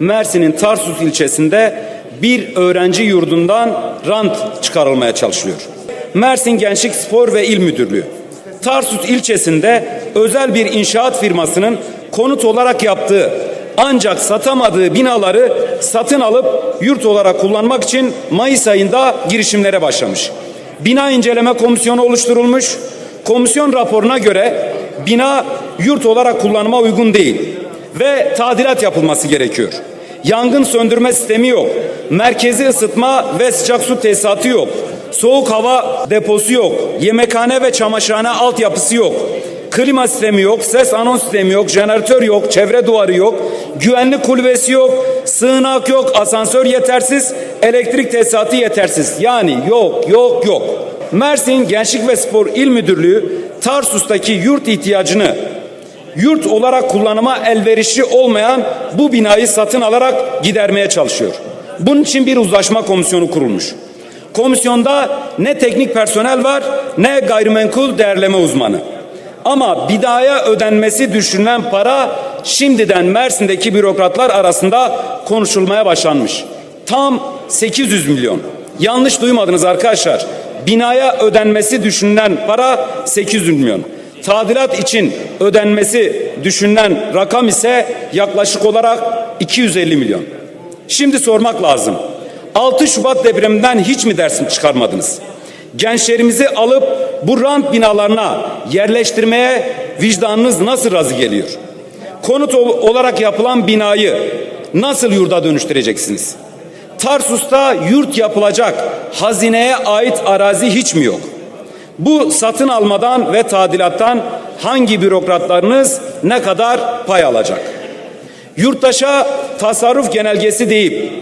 Mersin'in Tarsus ilçesinde bir öğrenci yurdundan rant çıkarılmaya çalışılıyor. Mersin Gençlik Spor ve İl Müdürlüğü Tarsus ilçesinde özel bir inşaat firmasının konut olarak yaptığı ancak satamadığı binaları satın alıp yurt olarak kullanmak için Mayıs ayında girişimlere başlamış. Bina inceleme komisyonu oluşturulmuş. Komisyon raporuna göre bina yurt olarak kullanıma uygun değil ve tadilat yapılması gerekiyor. Yangın söndürme sistemi yok. Merkezi ısıtma ve sıcak su tesisatı yok. Soğuk hava deposu yok. Yemekhane ve çamaşırhane altyapısı yok. Klima sistemi yok, ses anons sistemi yok, jeneratör yok, çevre duvarı yok, güvenlik kulübesi yok, sığınak yok, asansör yetersiz, elektrik tesisatı yetersiz. Yani yok, yok, yok. Mersin Gençlik ve Spor İl Müdürlüğü Tarsus'taki yurt ihtiyacını yurt olarak kullanıma elverişli olmayan bu binayı satın alarak gidermeye çalışıyor. Bunun için bir uzlaşma komisyonu kurulmuş. Komisyonda ne teknik personel var ne gayrimenkul değerleme uzmanı. Ama bidaya ödenmesi düşünülen para şimdiden Mersin'deki bürokratlar arasında konuşulmaya başlanmış. Tam 800 milyon. Yanlış duymadınız arkadaşlar. Binaya ödenmesi düşünülen para 800 milyon. Tadilat için ödenmesi düşünülen rakam ise yaklaşık olarak 250 milyon. Şimdi sormak lazım. 6 Şubat depreminden hiç mi dersin çıkarmadınız? Gençlerimizi alıp bu rant binalarına yerleştirmeye vicdanınız nasıl razı geliyor? Konut ol- olarak yapılan binayı nasıl yurda dönüştüreceksiniz? Tarsus'ta yurt yapılacak hazineye ait arazi hiç mi yok? Bu satın almadan ve tadilattan hangi bürokratlarınız ne kadar pay alacak? Yurttaşa tasarruf genelgesi deyip,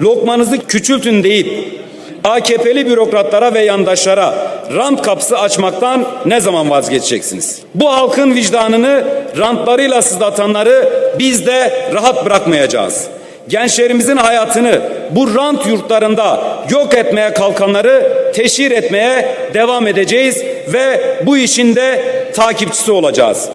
lokmanızı küçültün deyip, AKP'li bürokratlara ve yandaşlara rant kapısı açmaktan ne zaman vazgeçeceksiniz? Bu halkın vicdanını rantlarıyla sızlatanları biz de rahat bırakmayacağız. Gençlerimizin hayatını bu rant yurtlarında yok etmeye kalkanları teşhir etmeye devam edeceğiz ve bu işin de takipçisi olacağız.